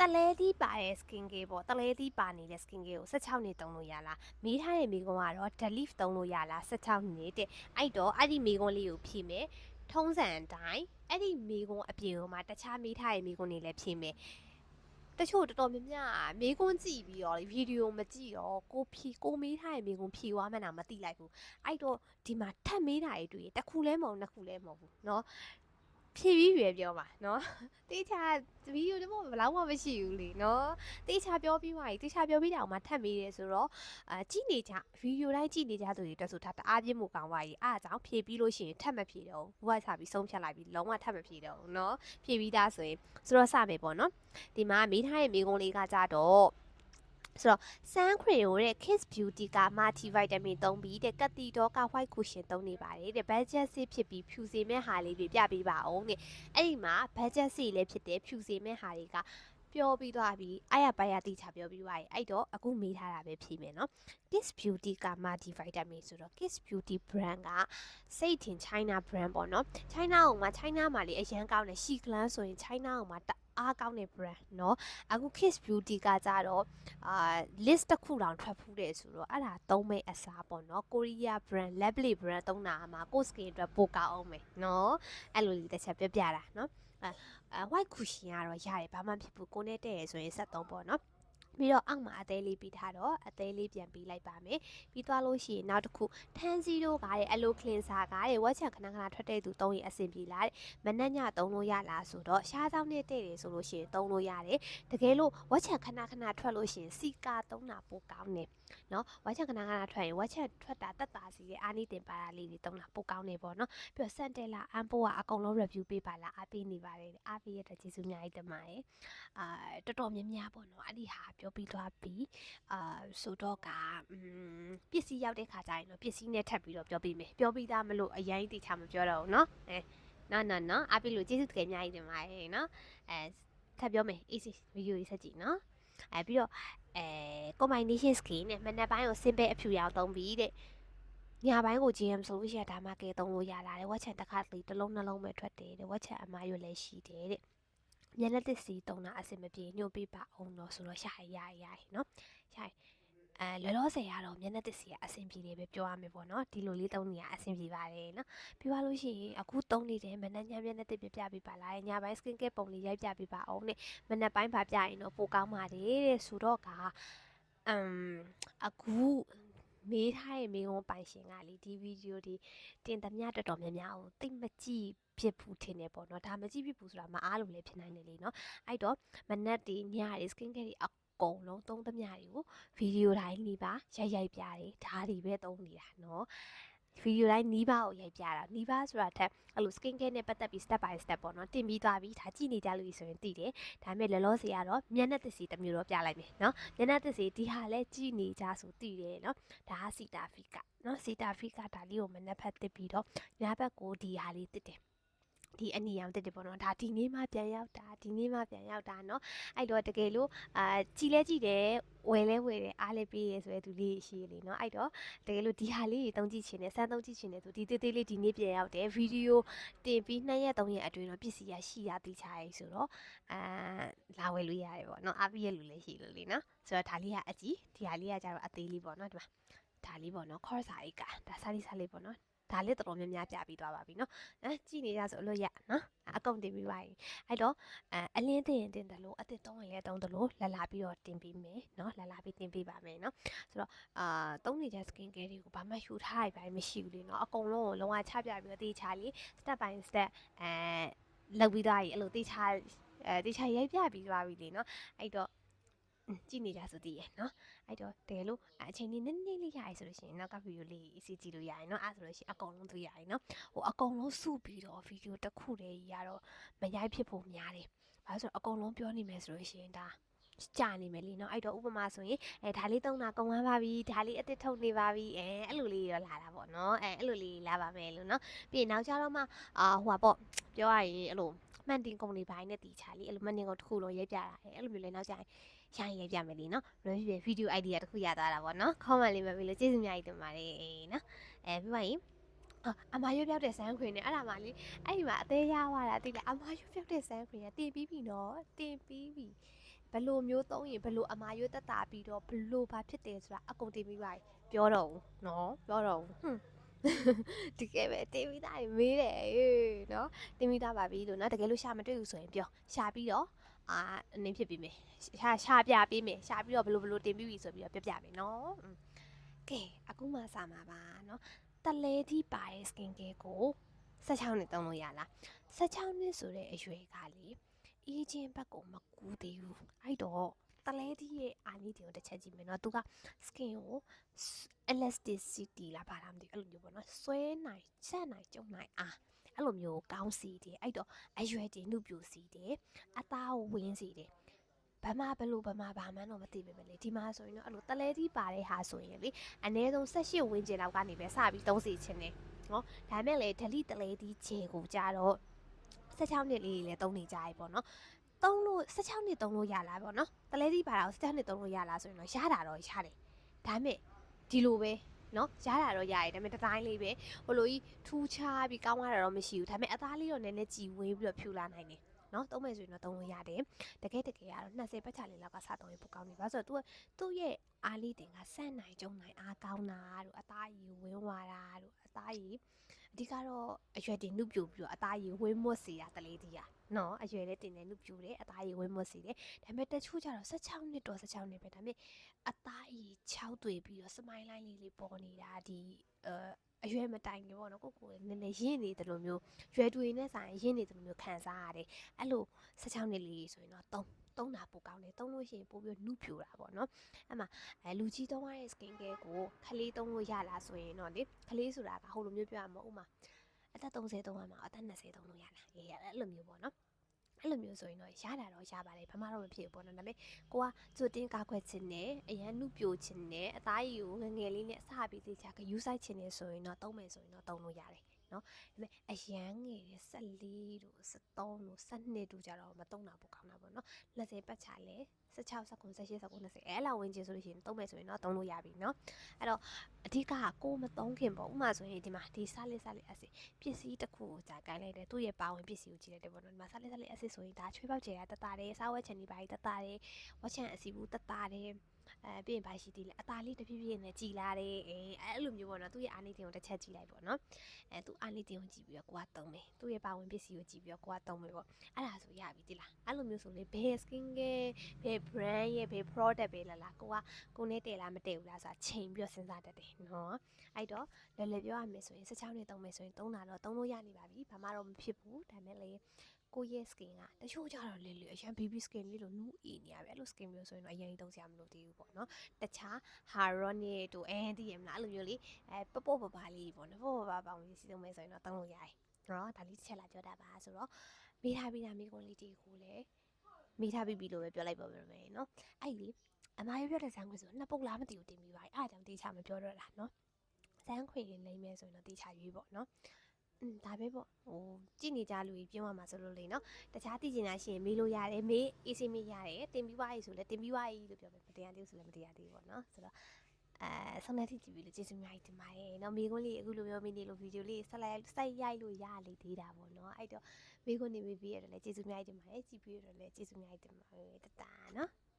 တလဲသီးပါတဲ့ skin care ပေါ့တလဲသီးပါနေတဲ့ skin care ကို16နှစ်သုံးလို့ရလားမေးထားတဲ့မိကုံးကတော့ delete သုံးလို့ရလား16နှစ်တဲ့အဲ့တော့အဲ့ဒီမိကုံးလေးကိုဖြည့်မယ်ထုံးစံအတိုင်းအဲ့ဒီမိကုံးအပြင်မှာတခြားမေးထားတဲ့မိကုံးတွေလည်းဖြည့်မယ်တချို့တော်တော်များများမေးခွန်းကြည့်ပြီးတော့ဗီဒီယိုမကြည့်တော့ကိုဖြီကိုမေးထားတဲ့မေးခွန်းဖြီသွားမှန်းတော့မသိလိုက်ဘူးအဲ့တော့ဒီမှာထပ်မေးတာတွေတွေ့ရင်တစ်ခုလဲမဟုတ်နှစ်ခုလဲမဟုတ်ဘူးเนาะ ဖြည့်ပြီးရွယ်ပြောပါနော်တေးချာဗီဒီယိုတမို့ဘလောက်မှမရှိဘူးလေနော်တေးချာပြောပြီးပါပြီတေးချာပြောပြီးတာအောင်မထပ်မိတယ်ဆိုတော့အာကြည့်နေကြဗီဒီယိုတိုင်းကြည့်နေကြသူတွေတက်ဆိုထားတအားပြင်းမှုကောင်းပါကြီးအားကြောင့်ဖြည့်ပြီးလို့ရှိရင်ထပ်မဖြည့်တော့ဘူးဘဝချပြီးဆုံးဖြတ်လိုက်ပြီးလုံးဝထပ်မဖြည့်တော့ဘူးနော်ဖြည့်ပြီးသားဆိုရင်ဆိုတော့စမယ်ပေါ့နော်ဒီမှာမိထားရဲ့မိကုံးလေးကကြတော့ ဆိုတော့ sun cream ကိုတဲ့ kiss beauty က multi vitamin သုံးပြီးတဲ့ကတိတော့က white cushion သုံးနေပါတယ်တဲ့ budget စစ်ဖြစ်ပြီးဖြူစေမဲ့ဟာလေးတွေပြပေးပါအောင်တဲ့အဲ့ဒီမှာ budget စစ်လည်းဖြစ်တယ်ဖြူစေမဲ့ဟာတွေကပြောပြီးသွားပြီအားရပါရတိချပြောပြီးသွားပြီအဲ့တော့အခုမေးထားတာပဲဖြေမယ်နော် Kiss Beauty က multi vitamin ဆိုတော့ Kiss Beauty brand ကစိတ်ထင် China brand ပေါ့နော် China အောင်မှာ China မှာလေအရန်ကောင်းတယ် She Glam ဆိုရင် China အောင်မှာတ အားကောင်းတဲ့ brand เนาะအခု Kiss Beauty ကကြတော့အာ list တစ်ခုတောင်ထွက်ဖူးတယ်ဆိုတော့အဲ့ဒါသုံးမဲ့အစားပေါ့เนาะ Korea brand Lovely brand သုံးတာမှာကို skin အတွက်ပိုကောင်းအောင်မယ်เนาะအဲ့လိုလေးတစ်ချက်ပြပြတာเนาะအဲအဲ white cushion ကတော့ရတယ်ဘာမှမဖြစ်ဘူးကိုနဲ့တဲ့ရဆိုရင်ဆက်သုံးပေါ့เนาะ ပြီးတော့အောက်မှာအသေးလေးပြီးထားတော့အသေးလေးပြန်ပြီးလိုက်ပါမယ်ပြီးသွားလို့ရှိရင်နောက်တစ်ခုထန်းစီတို့ကတဲ့အလိုကလင်ဆာကတဲ့ဝက်ချက်ခဏခဏထွက်တဲ့သူသုံးရင်အဆင်ပြေလားတဲ့မနှက်ညသုံးလို့ရလားဆိုတော့ရှားဆောင်နဲ့တဲ့တယ်ဆိုလို့ရှိရင်သုံးလို့ရတယ်တကယ်လို့ဝက်ချက်ခဏခဏထွက်လို့ရှိရင်စီကာသုံးတာပိုကောင်းတယ် နော်ဝက်ချက်ခဏခဏထွက်ရင်ဝက်ချက်ထွက်တာတက်တာစီတဲ့အာနီတင်ပါတာလေးတွေသုံးတာပိုကောင်းနေပေါ့နော်ပြီးတော့စန်တယ်လာအန်ပိုကအကုန်လုံး review ပေးပါလားအားပေးနေပါတယ်အားပေးရတဲ့ကျေးဇူးအများကြီးတင်ပါတယ်အာတော်တော်များများပေါ့နော်အဲ့ဒီဟာပြောပြီးသွားပြီးအာဆိုတော့ကอืมပစ္စည်းရောက်တဲ့ခါကျရင်တော့ပစ္စည်းနဲ့ထပ်ပြီးတော့ပြောပေးမယ်ပြောပြီးသားမလို့အရင်တိချမပြောတော့ဘူးနော်အဲနော်နော်နော်အားပေးလို့ကျေးဇူးတကယ်အများကြီးတင်ပါတယ်နော်အဲထပ်ပြောမယ် easy ဗီဒီယိုရေးဆက်ကြည့်နော် အဲပြီးတော့အဲ combination skin နဲ့မနက်ပိုင်းကို simple အဖြူရောင်သုံးပြီးတဲ့ညပိုင်းကို GM ဆိုလို့ရှိရင်ဒါမှကဲသုံးလို့ရလာတယ်ဝက်ချန်တစ်ခါတလေတစ်လုံးနှလုံးပဲထွက်တယ်တဲ့ဝက်ချန်အမားရွက်လည်းရှိတယ်တဲ့မျက်လက်သစ်စီတုံးတာအစင်မပြေညှို့ပေးပါအောင်တော့ဆိုတော့ရှာရရရရနော်ရှာ အဲလောလောဆယ်ကတော့မျက်နှာသစ်စီကအဆင်ပြေတယ်ပဲပြောရမယ်ပေါ့နော်ဒီလိုလေးသုံးနေရအဆင်ပြေပါတယ်နော်ပြီးသွားလို့ရှိရင်အခုသုံးနေတယ်မနက်ညမျက်နှာသစ်ပြပြပေးပါလားညပိုင်း skin care ပုံလေးရိုက်ပြပေးပါအောင်နဲ့မနက်ပိုင်းပါပြရင်တော့ပိုကောင်းပါတယ်တဲ့ဆိုတော့ကအမ်အခုမေးထားတဲ့မေးခွန်းပိုင်ရှင်ကလေဒီဗီဒီယိုဒီတင်သမျှတော်တော်များများကိုတိတ်မကြည့်ဖြစ်ဘူးထင်တယ်ပေါ့နော်ဒါမကြည့်ဖြစ်ဘူးဆိုတာမအားလို့လည်းဖြစ်နိုင်တယ်လေနော်အဲ့တော့မနက်တွေညတွေ skin care တွေအ ကုန်လုံးသုံးသမျှတွေကိုဗီဒီယိုတိုင်းနေပါရိုက်ရိုက်ပြတယ်ဒါတွေပဲသုံးနေတာနော်ဗီဒီယိုတိုင်းနီးပါးကိုရိုက်ပြတာနီးပါးဆိုတာထက်အဲ့လို skin care နဲ့ပတ်သက်ပြီး step by step ပေါ့နော်တင်ပြီးသွားပြီးဒါကြည့်နေကြလို့ဆိုရင်သိတယ်ဒါပေမဲ့လောလောဆယ်ကတော့မျက်နှာသစ်စီတစ်မျိုးတော့ပြလိုက်မယ်နော်မျက်နှာသစ်စီဒီဟာလဲကြည့်နေကြဆိုသိတယ်နော်ဒါကစီတာဖီကနော်စီတာဖီကဒါလေးကိုမနှက်ဖက်တစ်ပြီးတော့ညဘက်ကိုဒီဟာလေးတစ်တယ် ဒီအနီရောင်တက်တယ်ပေါ့နော်ဒါဒီနေ့မှပြန်ရောက်တာဒီနေ့မှပြန်ရောက်တာเนาะအဲ့တော့တကယ်လို့အာကြည်လဲကြည်တယ်ဝယ်လဲဝယ်တယ်အားလဲပေးရဆိုရဲသူလေးရှိရလေเนาะအဲ့တော့တကယ်လို့ဒီဟာလေးတွေတုံးကြည့်ချင်တယ်စမ်းတုံးကြည့်ချင်တယ်ဆိုဒီသေးသေးလေးဒီနေ့ပြန်ရောက်တယ်ဗီဒီယိုတင်ပြီး2ရက်3ရက်အတွင်းတော့ပစ္စည်းရရှိရသိချာရေးဆိုတော့အာလာဝယ်လို့ရတယ်ပေါ့เนาะအားပေးရလူလည်းရှိလို့လေเนาะဆိုတော့ဒါလေးကအကြည့်ဒီဟာလေးကကျတော့အသေးလေးပေါ့เนาะဒီမှာဒါလေးပေါ့เนาะခေါ်စာအိတ်ကဒါစားလေးစားလေးပေါ့เนาะ ဒါလေးတော်တော်များများပြပြီးသွားပါပြီเนาะအဲကြည့်နေကြဆိုအလို့ရနော်အကုန်တင်ပြီးပါပြီအဲ့တော့အဲအလင်းတင်ရင်တင်တယ်လို့အတစ်သုံးရင်လည်းသုံးတယ်လို့လာလာပြီးတော့တင်ပြီးမယ်နော်လာလာပြီးတင်ပေးပါမယ်နော်ဆိုတော့အာသုံးနေကြ skin care တွေကိုဘာမှယူထားရပါမရှိဘူးလေနော်အကုန်လုံးကိုလုံးဝချပြပြီးတော့တေချာလေး step by step အဲလောက်ပြီးသားကြီးအဲ့လိုတေချာအဲတေချာရိုက်ပြပြီးသွားပြီလေနော်အဲ့တော့ ကြည့်နေကြဆိုသေးရယ်နော်အဲ့တော့တကယ်လို့အချိန်လေးနည်းနည်းလေးရရဆိုလို့ရှိရင်နောက်ကဗီဒီယိုလေးအစီကြည့်လို့ရရင်နော်အဲ့ဆိုလို့ရှိရင်အကုန်လုံးသူရရင်နော်ဟိုအကုန်လုံးစုပြီးတော့ဗီဒီယိုတစ်ခုတည်းရတော့မရိုက်ဖြစ်ဖို့များတယ်ဘာလို့ဆိုတော့အကုန်လုံးပြောနေမယ်ဆိုလို့ရှိရင်ဒါကြာနေမယ်လေနော်အဲ့တော့ဥပမာဆိုရင်အဲဒါလေးတုံးတာကုံဝမ်းပါပြီဒါလေးအတစ်ထုတ်နေပါပြီအဲအဲ့လိုလေးရောလာတာပေါ့နော်အဲအဲ့လိုလေးလာပါမယ်လို့နော်ပြီးရင်နောက်ကြတော့မှအာဟိုပါပေါ့ပြောရရင်အဲ့လို မှန်တင်ကုမ္ပဏီပိုင်းနဲ့တီချာလေးအဲ့လိုမှန်တင်ကိုတစ်ခုလုံးရိုက်ပြတာလေအဲ့လိုမျိုးလေနောက်ကျရင်ရိုင်းရိုက်ပြမယ်လေနော်ဘယ်လိုဖြစ်ဗီဒီယို idea တစ်ခုရသွားတာပေါ့နော် comment လေးမပေးလို့ကျေးဇူးများကြီးတင်ပါတယ်နော်အဲပြီးပါရင်အမရွတ်ပြောက်တဲ့ဆန်းခွင်နဲ့အဲ့ဒါမှလေအဲ့ဒီမှာအသေးရသွားတာတိလေအမရွတ်ပြောက်တဲ့ဆန်းခွင်ကတင်ပြီးပြီနော်တင်ပြီးပြီဘလို့မျိုးသုံးရင်ဘလို့အမရွတ်တက်တာပြီးတော့ဘလို့ဘာဖြစ်တယ်ဆိုတာအကုန်တင်ပြီးပါပြောတော့ဦးနော်ပြောတော့ဦးဟွန်း တကယ်ပဲတင်ပြီးသားမေးတယ်ဟေးနော်တင်ပြီးသားပါပြီလို့နော်တကယ်လို့ရှာမတွေ့ဘူးဆိုရင်ပြောရှာပြီးတော့အာအနေဖြစ်ပြီးမယ်ရှာရှာပြပေးမယ်ရှာပြီးတော့ဘယ်လိုဘယ်လိုတင်ပြီးပြီဆိုပြီးတော့ပြပြမယ်နော်อืมကဲအခုမှစမှာပါနော်တလဲသီးပါတဲ့ skin care ကို16နှစ်သုံးလို့ရလား16နှစ်ဆိုတဲ့အရွယ်ကလေအေးချင်းဘက်ကိုမကူသေးဘူးအဲ့တော့ တလဲသီးရဲ့အာနီတင်ကိုတစ်ချက်ကြည့်မယ်နော်သူက skin ကို elasticity လားဘာလားမသိဘူးအဲ့လိုမျိုးပေါ့နော်ဆွဲနိုင်ချက်နိုင်ကြုံနိုင်အားအဲ့လိုမျိုးကောင်းစီတယ်အဲ့တော့အရွယ်တင်နှုတ်ပြူစီတယ်အသားကိုဝင်းစီတယ်ဘာမှဘလို့ဘာမှဘာမှတော့မသိပေမဲ့လေဒီမှာဆိုရင်တော့အဲ့လိုတလဲသီးပါတဲ့ဟာဆိုရင်လေအနည်းဆုံး18ဝင်းကျင်လောက်ကနေပဲစပြီးသုံးစီခြင်းတယ်နော်ဒါမဲ့လေဒလိတလဲသီးခြေကိုကြတော့16နှစ်လေးလေးလည်းသုံးနေကြရေပေါ့နော် သုံးလို့16နှစ်သုံးလို့ရလားပေါ့နော်တလဲသီးပါတာကို16နှစ်သုံးလို့ရလားဆိုရင်တော့ရတာတော့ရတယ်ဒါမဲ့ဒီလိုပဲနော်ရတာတော့ရတယ်ဒါပေမဲ့တစ်တိုင်းလေးပဲဟိုလိုကြီးထူးခြားပြီးကောင်းလာတာတော့မရှိဘူးဒါပေမဲ့အသားလေးတော့နည်းနည်းကြည်ဝင်းပြီးတော့ဖြူလာနိုင်တယ်နော်သုံးမယ်ဆိုရင်တော့သုံးလို့ရတယ်တကယ်တကယ်ကတော့20ပတ်ချလေးလောက်ကစသုံးရင်ပိုကောင်းနေပါဆိုတော့ तू သူ့ရဲ့အားလေးတင်ကစန့်နိုင်ကြုံနိုင်အားကောင်းတာတို့အသားရည်ဝင်းဝါတာတို့အသားရည် အဓိကတော့အရွယ်တင်နှုတ်ပြူပြီးတော့အသားရည်ဝင်းမွတ်စီတာတလေးတည်းอ่ะနော်အရွယ်လေးတင်နေနှုတ်ပြူတယ်အသားရည်ဝင်းမွတ်စီတယ်ဒါပေမဲ့တချို့ကျတော့16နှစ်တော့16နှစ်ပဲဒါပေမဲ့အသားရည်6တွေ့ပြီးတော့စမိုင်းလိုင်းလေးလေးပေါ်နေတာဒီအဲအရွယ်မတိုင်ခင်ပေါ့နော်ကိုကိုနည်းနည်းရင့်နေတယ်လို့မျိုးရွယ်တွေနဲ့ဆိုင်ရင့်နေတယ်လို့မျိုးခံစားရတယ်အဲ့လို16နှစ်လေးဆိုရင်တော့3 သုံးတာပိုကောင်းတယ်သုံးလို့ရှိရင်ပိုပြီးနုဖြူတာပေါ့နော်အဲ့မှာအဲလူကြီးသုံးရတဲ့ skin care ကိုခလေးသုံးလို့ရလားဆိုရင်တော့လေခလေးဆိုတာကဟိုလိုမျိုးပြောရမှာဥမာအသက်30သုံးရမှာအသက်20သုံးလို့ရလားအေးအဲ့လိုမျိုးပေါ့နော်အဲ့လိုမျိုးဆိုရင်တော့ရတာတော့ရပါတယ်ဘာမှတော့မဖြစ်ဘူးပေါ့နော်ဒါပေမဲ့ကိုကကြိုတင်းကာကွယ်ခြင်းနဲ့အရန်နုပြိုခြင်းနဲ့အသားရည်ကိုငယ်ငယ်လေးနဲ့အစပြီးသေးချာကယူဆိုင်ခြင်းနဲ့ဆိုရင်တော့သုံးမယ်ဆိုရင်တော့သုံးလို့ရတယ်နော်ဒါပေမဲ့အရန်ငယ်တဲ့14တို့13တို့12တို့ကြတော့မသုံးတာပိုကောင်းတာပေါ့နော်လက်စဲပတ်ချလဲ16 19 18 19 20အဲလောက်ဝင်ချင်းဆိုလို့ရှိရင်သုံးမယ်ဆိုရင်တော့သုံးလို့ရပြီเนาะအဲ့တော့အဓိကကကိုမသုံးခင်ပေါ့ဥမာဆိုရင်ဒီမှာဒီစားလေးစားလေးအစစ်ပစ္စည်းတစ်ခုကိုကြာကိုင်းလိုက်တယ်သူ့ရဲ့ပါဝင်ပစ္စည်းကိုကြည့်လိုက်တယ်ပေါ့နော်ဒီမှာစားလေးစားလေးအစစ်ဆိုရင်ဒါချွေးပေါက်ကျဲတာတတာတယ်စားဝက်ချန်ဒီပါကြီးတတာတယ်ဝက်ချန်အစီဘူးတတာတယ်အဲပြီးရင်ဘာရှိသေးလဲအသားလေးတစ်ဖြည်းဖြည်းနဲ့ကြည်လာတယ်အဲအဲ့လိုမျိုးပေါ့နော်သူ့ရဲ့အာနိတင်ကိုတစ်ချက်ကြည့်လိုက်ပေါ့နော်အဲသူအာနိတင်ကိုကြည့်ပြီး တော့ကိုကသုံးမယ်သူ့ရဲ့ပါဝင်ပစ္စည်းကိုကြည့်ပြီးတော့ကိုကသုံးမယ်ပေါ့အဲ့ဒါဆိုရပြီတိလားအဲ့လိုမျိုးဆိုလေဘယ် skin care ဘယ် brand ရဲ့ဘယ် product ပဲလာလာကိုကကိုနဲ့တည်လားမတည်ဘူးလားဆိုတာချိန်ပြီးတော့စဉ်းစားတတ်တယ်နော်အဲ့တော့လွယ်လွယ်ပြောရမယ်ဆိုရင်16နှစ်သုံးမယ်ဆိုရင်သုံးတာတော့သုံးလို့ရနေပါပြီဘာမှတော့မဖြစ်ဘူးဒါမဲ့လေ ကိုရဲ့ skin ကတချို့ကြတော့လေလေအရန် baby skin လေးလိုနူးအီနေရပဲအဲ့လို skin မျိုးဆိုရင်တော့အရင်သုံးစရာမလိုသေးဘူးပေါ့နော်တခြား Haronic တို့အဲတည်ရမလားအဲ့လိုမျိုးလေးအဲပပေါ့ပပါလေးပေါ့နော်ပပေါ့ပပါပေါင်းလေးစီသုံးမယ်ဆိုရင်တော့သုံးလို့ရတယ်နော်ဒါလေးတစ်ချက်လာပြောတာပါဆိုတော့မိထားပြီးတာမိကုန်းလေးတွေကိုလည်းမိထားပြီးပြီလို့ပဲပြောလိုက်ပါမယ်နော်အဲ့ဒီအမားရပြောတဲ့ဇန်ခွေဆိုနှစ်ပုတ်လားမသိဘူးတင်ပြီးပါအဲ့အကြောင်းတေချာမပြောတော့လားနော်ဇန်ခွေလေးလိမ့်မယ်ဆိုရင်တော့တေချာရွေးပေါ့နော် อืมဒါပဲပေါ့ဟိုကြည့်နေကြလူကြီးပြောမှမှာဆိုလို့လေနော်တခြားသိချင်တာရှိရင်မေးလို့ရတယ်မေးအေးစေးမေးရတယ်တင်ပြီးွားရေးဆိုလည်းတင်ပြီးွားရေးလို့ပြောမယ်မတရားသေးဘူးဆိုလည်းမတရားသေးဘူးပေါ့နော်ဆိုတော့အဲဆုံးတဲ့ကြည့်ပြီးလို့ကျေးဇူးများကြီးတင်ပါတယ်။နော်မိခွန်းလေးအခုလိုမျိုးမိနေလို့ဗီဒီယိုလေးဆက်လိုက်စိုက်ရိုက်လို့ရလေသေးတာပေါ့နော်။အဲ့တော့မိခွန်းနေပြီးပြီးရတော့လည်းကျေးဇူးများကြီးတင်ပါတယ်။ကြည့်ပြီးရတော့လည်းကျေးဇူးများကြီးတင်ပါတယ်။တတာနော်။